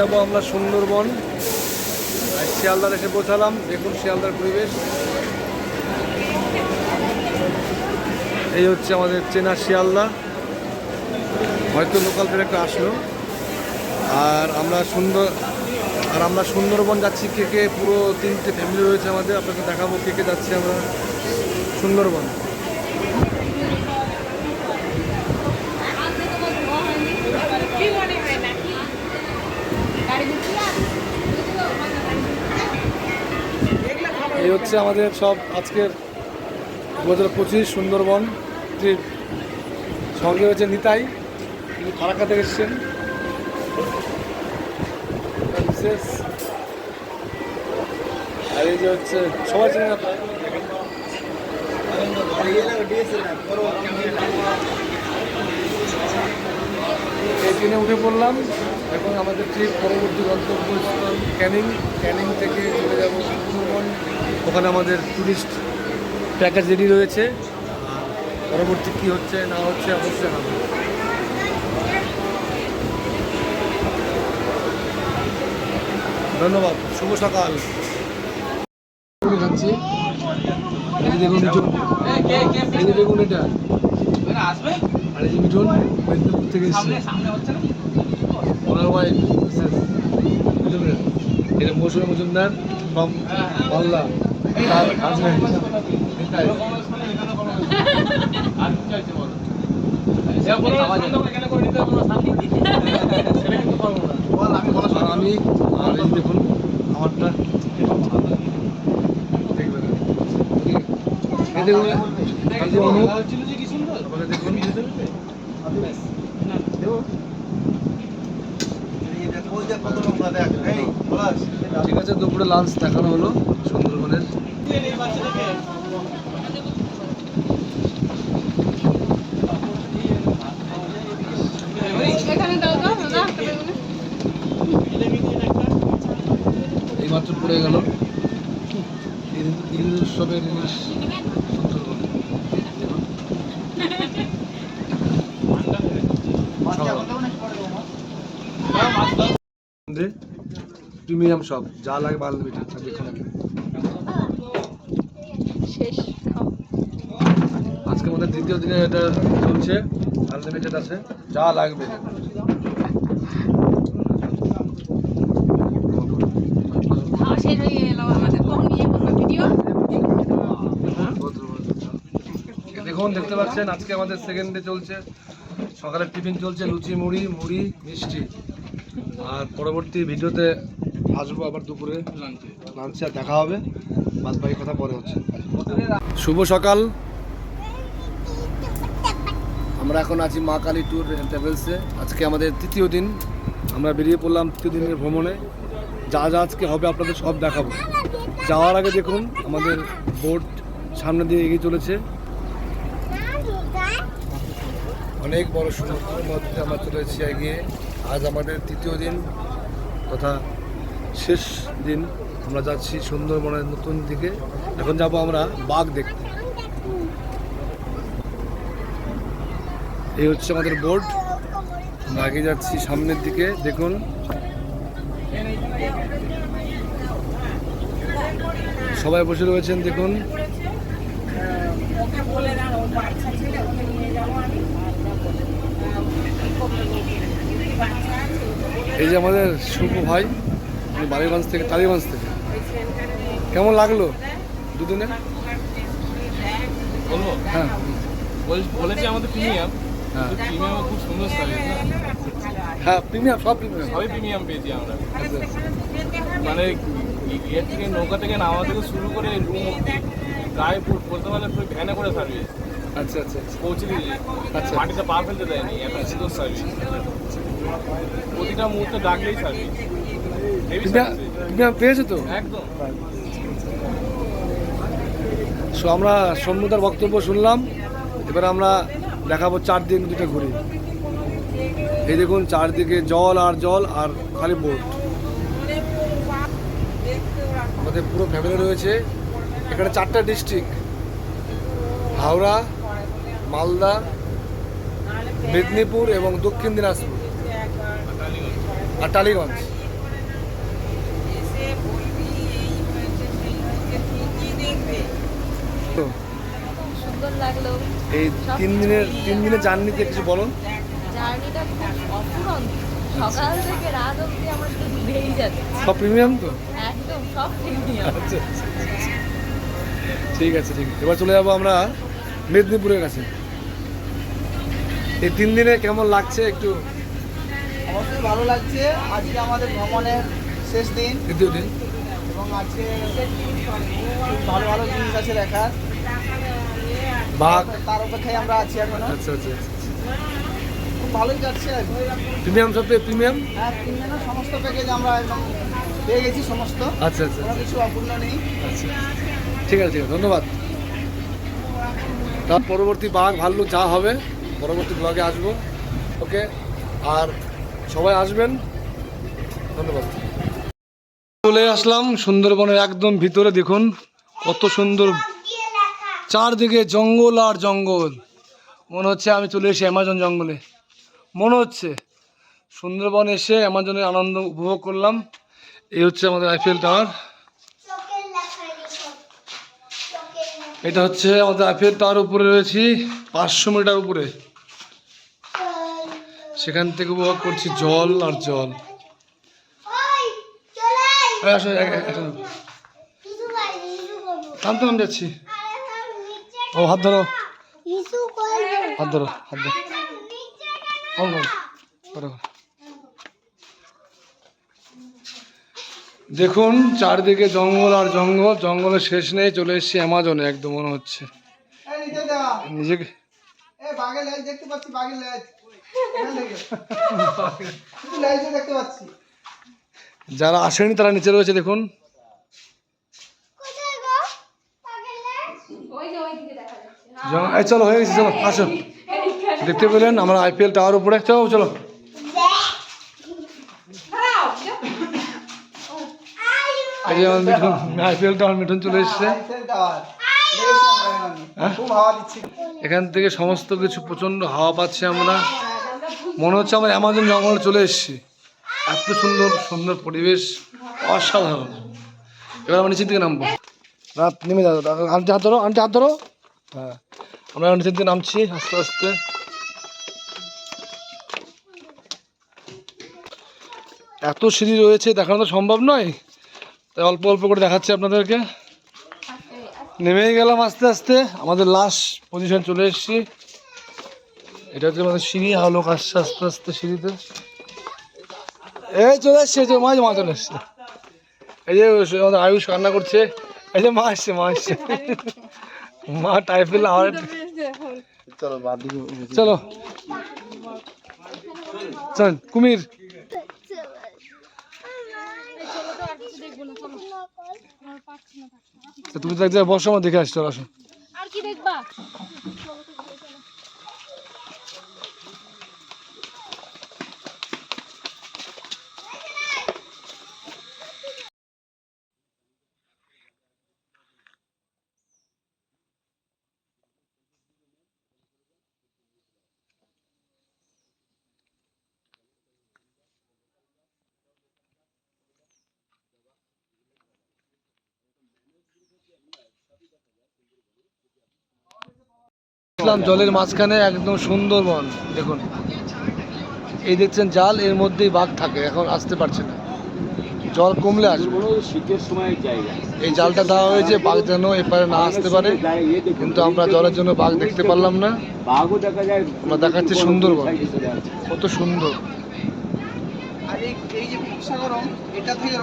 যাব আমরা সুন্দরবন। শিয়ালদার এসে পৌঁছালাম। দেখুন শিয়ালদার পরিবেশ। এই হচ্ছে আমাদের চেনা শিয়ালদা। হয়তো লোকাল ট্রেন একটা আসলো। আর আমরা সুন্দর আর আমরা সুন্দরবন যাচ্ছি কে কে। পুরো তিনটে ফ্যামিলি রয়েছে আমাদের। আপনাকে দেখাবো কে কে যাচ্ছি আমরা। সুন্দরবন। এই হচ্ছে আমাদের সব আজকের দু হাজার পঁচিশ সুন্দরবন ট্রিপ সঙ্গে হচ্ছে নিতাই, তিনি ফারাক্কা থেকে এসছেন। বিশেষ আর এই যে হচ্ছে সবাই চেনেন এই ট্রেনে উঠে পড়লাম, এখন আমাদের ট্রিপ পরবর্তী গন্তব্যস্থল ক্যানিং। ক্যানিং থেকে চলে যাব সুন্দরবন। ওখানে আমাদের ট্যুরিস্ট প্যাকেজ রেডি রয়েছে। পরবর্তী কী হচ্ছে, না হচ্ছে, অবশ্যই হবে ধন্যবাদ, শুভ সকাল। মেদিনীপুর থেকে এটা মৌসুমী মজুমদার ফ্রম আমি দেখুন আমারটা এই দেখুন এই যে অনুপ ছিল যে কি সুন্দর তারপরে দেখুন ঠিক আছে দুপুরে লাঞ্চ দেখানো হলো সুন্দরবনের। এই মাত্র পড়ে গেল। ঈদ উৎসবের জিনিস সুন্দরবন। প্রিমিয়াম সব যা লাগে শেষ খাও। আজকে আমাদের দ্বিতীয় দিনে এটা চলছে আনলিমিটেড আছে যা লাগবে। হয়ে দেখুন দেখতে পাচ্ছেন আজকে আমাদের সেকেন্ড ডে চলছে। সকালের টিফিন চলছে লুচি মুড়ি মুড়ি মিষ্টি। আর পরবর্তী ভিডিওতে আসব আবার দুপুরে। লাঞ্চে আর দেখা হবে। বাদ বাকি কথা পরে হচ্ছে। শুভ সকাল। আমরা এখন আছি মা কালী ট্যুর ট্রাভেলসে আজকে আমাদের তৃতীয় দিন। আমরা বেরিয়ে পড়লাম তৃতীয় দিনের ভ্রমণে। যা যা আজকে হবে আপনাদের সব দেখাবো। যাওয়ার আগে দেখুন, আমাদের বোট সামনে দিয়ে এগিয়ে চলেছে। অনেক বড় সমুদ্রের মধ্যে আমরা চলেছি এগিয়ে। আজ আমাদের তৃতীয় দিন তথা শেষ দিন। আমরা যাচ্ছি সুন্দরবনের নতুন দিকে। এখন যাব আমরা বাঘ দেখতে। এই হচ্ছে আমাদের বোর্ড আগে যাচ্ছি সামনের দিকে, দেখুন। সবাই বসে রয়েছেন, দেখুন। এই যে আমাদের শুভ ভাই বালিগঞ্জ থেকে টালিগঞ্জ থেকে। কেমন লাগল দুদিনে বলব? হ্যাঁ। বলেছি আমাদের প্রিমিয়াম হ্যাঁ। প্রিমিয়াম খুব সুন্দর সার্ভিস হ্যাঁ প্রিমিয়াম সব প্রিমিয়াম। সবই প্রিমিয়াম পেয়েছি আমরা। মানে ইয়ে থেকে নৌকা থেকে নামা থেকে শুরু করে রুম অব্দি পুরো- বলতে পারলে পুরো ভ্যানে করে সার্ভিস আচ্ছা আচ্ছা আচ্ছা। পৌঁছে দিয়েছে। আচ্ছা। মাটিতে পা ফেলতে দেয়নি এত সুন্দর সার্ভিস প্রতিটা মুহূর্তে ডাকলেই সার্ভিস পেয়েছ তো? একদম। সো আমরা সন্ধ্যতার বক্তব্য শুনলাম। এবার আমরা দেখাবো চার দিন দুটো ঘুরি। এই দেখুন চারদিকে জল আর জল আর খালি বোট আমাদের পুরো ফ্যামিলি রয়েছে। এখানে চারটা ডিস্ট্রিক্ট হাওড়া মালদা মেদিনীপুর এবং দক্ষিণ দিনাজপুর। আর টালিগঞ্জ। তো এই তিন দিনের তিন দিনের জার্নিতে কিছু বলো জার্নিটা খুব অফুরন্ত সকাল থেকে রাত অবধি আমার শুধু ঘুরেই যাচ্ছে। সব প্রিমিয়াম তো? একদম সব প্রিমিয়াম আচ্ছা আচ্ছা, আচ্ছা। ঠিক আছে ঠিক আছে। এবার চলে যাব আমরা মেদিনীপুরের কাছে। এই তিন দিনে কেমন লাগছে একটু অবশ্যই ভালো লাগছে। আজকে আমাদের ভ্রমণের শেষ দিন। দ্বিতীয় দিন। এবং আজকে ভালো ভালো জিনিস আছে দেখার। বাঘ। তার অপেক্ষায় আমরা আছি এখনও। আচ্ছা আচ্ছা খুব ভালোই যাচ্ছে। প্রিমিয়াম সব প্রিমিয়াম? হ্যাঁ সমস্ত প্যাকেজ আমরা একদম পেয়ে গেছি সমস্ত। আচ্ছা আচ্ছা। কিছু অপূর্ণ নেই। আচ্ছা ঠিক আছে ঠিক আছে। ধন্যবাদ। তার পরবর্তী বাঘ ভাল্লুক যা হবে পরবর্তী ব্লগে আসব। ওকে? আর সবাই আসবেন। ধন্যবাদ। চলে আসলাম সুন্দরবনের একদম ভিতরে, দেখুন কত সুন্দর চারদিকে জঙ্গল আর জঙ্গল। মনে হচ্ছে আমি চলে এসেছি অ্যামাজন জঙ্গলে। মনে হচ্ছে সুন্দরবন এসে অ্যামাজনের আনন্দ উপভোগ করলাম। এই হচ্ছে আমাদের আইপিএল টাওয়ার। এটা হচ্ছে আমাদের আইপিএল টাওয়ার উপরে রয়েছি, পাঁচশো মিটার উপরে। সেখান থেকে উপভোগ করছি জল আর জল। নামতে যাচ্ছি। ও হাত ধরো। হাত ধরো হাত ধরো। দেখুন চারদিকে জঙ্গল আর জঙ্গল। জঙ্গলের শেষ নেই চলে এসেছি অ্যামাজনে একদম মনে হচ্ছে। নিজেকে এ বাঘের লেজ দেখতে পাচ্ছি যারা আসেনি তারা নিচে রয়েছে দেখুন। জঙ্গল- চলো হয়ে গেছে চলো আসো। দেখতে পেলেন আমরা আইপিএল টাওয়ার উপরে। চলো চলো। এই আমার মিঠুন আইপিএল টাওয়ার মিঠুন চলে এসছে। এখানে। হ্যাঁ? এখান থেকে সমস্ত কিছু প্রচণ্ড হাওয়া পাচ্ছি আমরা। মনে হচ্ছে আমরা অ্যামাজন জঙ্গলে চলে এসেছি। এত সুন্দর সুন্দর পরিবেশ, অসাধারণ। এবার আমরা নিচের দিকে নামবো। রাত, নেমে যাব আনটি হাত ধরো, আনটি হাত ধরো। হ্যাঁ। আমরা নিচের দিকে নামছি আস্তে আস্তে। এত সিঁড়ি রয়েছে, দেখানো তো সম্ভব নয়। তাই অল্প অল্প করে দেখাচ্ছি আপনাদেরকে। নেমেই গেলাম আস্তে আস্তে। আমাদের লাস্ট পজিশন চলে এসেছি। এটা হচ্ছে আমাদের সিঁড়ি আলোক আসছে আস্তে আস্তে সিঁড়িতে। এই চলে এসছে যে মা মা চলে এসছে এই যে আমাদের আয়ুষ রান্না করছে। এই যে মা আসছে মা আসছে। মা টাইফেল আর চলো চলো। চল কুমির। তুমি তো এক জায়গায় বসো আমার দেখে আসছো আসো। আর কি দেখবা? দেখলাম জলের মাঝখানে একদম সুন্দরবন দেখুন। এই দেখছেন জাল এর মধ্যেই বাঘ থাকে এখন আসতে পারছে না। জল কমলে আসবে। শীতের সময় জায়গা। এই জালটা দেওয়া হয়েছে বাঘ যেন এপারে না আসতে পারে কিন্তু আমরা জলের জন্য বাঘ দেখতে পারলাম না। বাঘও দেখা যায় আমরা দেখাচ্ছি সুন্দরবন। কত সুন্দর। আর এই এই যে এটা থেকে